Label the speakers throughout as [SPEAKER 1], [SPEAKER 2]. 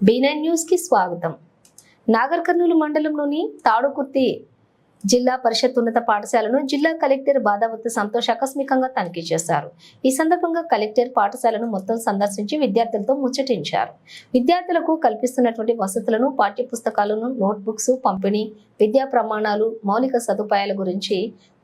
[SPEAKER 1] B9 న్యూస్కి న్యూస్కి స్వాగతం. నాగర్ కర్నూలు మండలంలోని తాడుకుర్తి జిల్లా పరిషత్ ఉన్నత పాఠశాలను జిల్లా కలెక్టర్ బాదావతి సంతోష్ ఆకస్మికంగా తనిఖీ చేశారు. ఈ సందర్భంగా కలెక్టర్ పాఠశాలను మొత్తం సందర్శించి విద్యార్థులతో ముచ్చటించారు. విద్యార్థులకు కల్పిస్తున్నటువంటి వసతులను పాఠ్య పుస్తకాలను నోట్బుక్స్ పంపిణీ విద్యా ప్రమాణాలు మౌలిక సదుపాయాల గురించి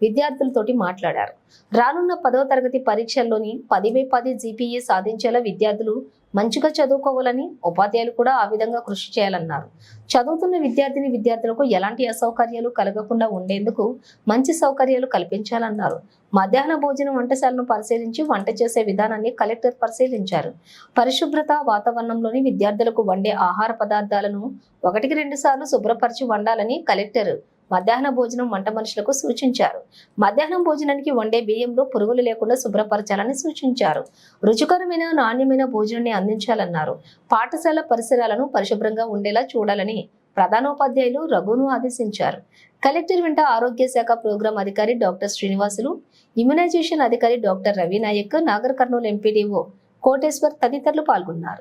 [SPEAKER 1] విద్యార్థులతోటి మాట్లాడారు. రానున్న పదవ తరగతి పరీక్షల్లోని పదివే పది జీపీఏ సాధించేలా విద్యార్థులు మంచిగా చదువుకోవాలని ఉపాధ్యాయులు కూడా ఆ విధంగా కృషి చేయాలన్నారు. చదువుతున్న విద్యార్థిని విద్యార్థులకు ఎలాంటి అసౌకర్యాలు కలగకుండా ఉండేందుకు మంచి సౌకర్యాలు కల్పించాలన్నారు. మధ్యాహ్న భోజనం వంటశాలను పరిశీలించి వంట చేసే విధానాన్ని కలెక్టర్ పరిశీలించారు. పరిశుభ్రత వాతావరణంలోని విద్యార్థులకు వండే ఆహార పదార్థాలను ఒకటికి రెండు సార్లు శుభ్రపరిచి వండాలని కలెక్టర్ మధ్యాహ్న భోజనం వంట మనుషులకు సూచించారు. మధ్యాహ్నం భోజనానికి వండే బియ్యంలో పురుగులు లేకుండా శుభ్రపరచాలని సూచించారు. రుచికరమైన నాణ్యమైన భోజనాన్ని అందించాలన్నారు. పాఠశాల పరిసరాలను పరిశుభ్రంగా ఉండేలా చూడాలని ప్రధానోపాధ్యాయులు రఘును ఆదేశించారు. కలెక్టర్ వెంట ఆరోగ్య శాఖ ప్రోగ్రాం అధికారి డాక్టర్ శ్రీనివాసులు ఇమ్యునైజేషన్ అధికారి డాక్టర్ రవి నాయక్ నాగర్ కర్నూలు ఎంపీడీఓ కోటేశ్వర్ తదితరులు పాల్గొన్నారు.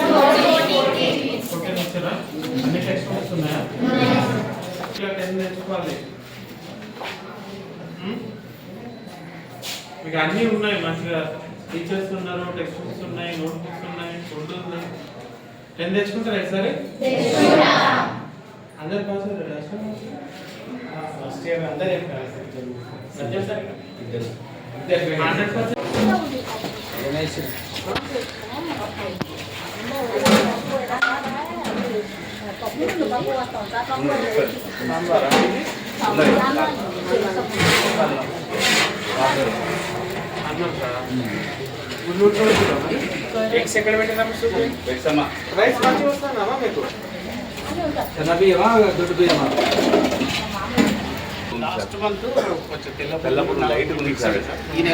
[SPEAKER 2] వచ్చారా? అన్ని టెక్స్ట్ బుక్స్ ఉన్నాయా టెన్ తెచ్చుకోవాలి ఉం? మీకు అన్నీ ఉన్నాయి మంచిగా టీచర్స్ ఉన్నారు టెక్స్ట్ బుక్స్ ఉన్నాయి నోట్ బుక్స్ ఉన్నాయి ఫుడ్ ఉంది టెన్ తెచ్చుకుంటారా ఈసారి? అందరు పాస్ ఫస్ట్ ఇయర్ అందరు హండ్రెడ్ పర్సెంట్. అన్నం సార్ గుడ్లూరు చూడొచ్చురా
[SPEAKER 3] లాస్ట్ మంత్ కొంచెం తెల్ల
[SPEAKER 4] తెల్లప్పుడు లైట్ ఉంది సార్.
[SPEAKER 3] ఈ నెల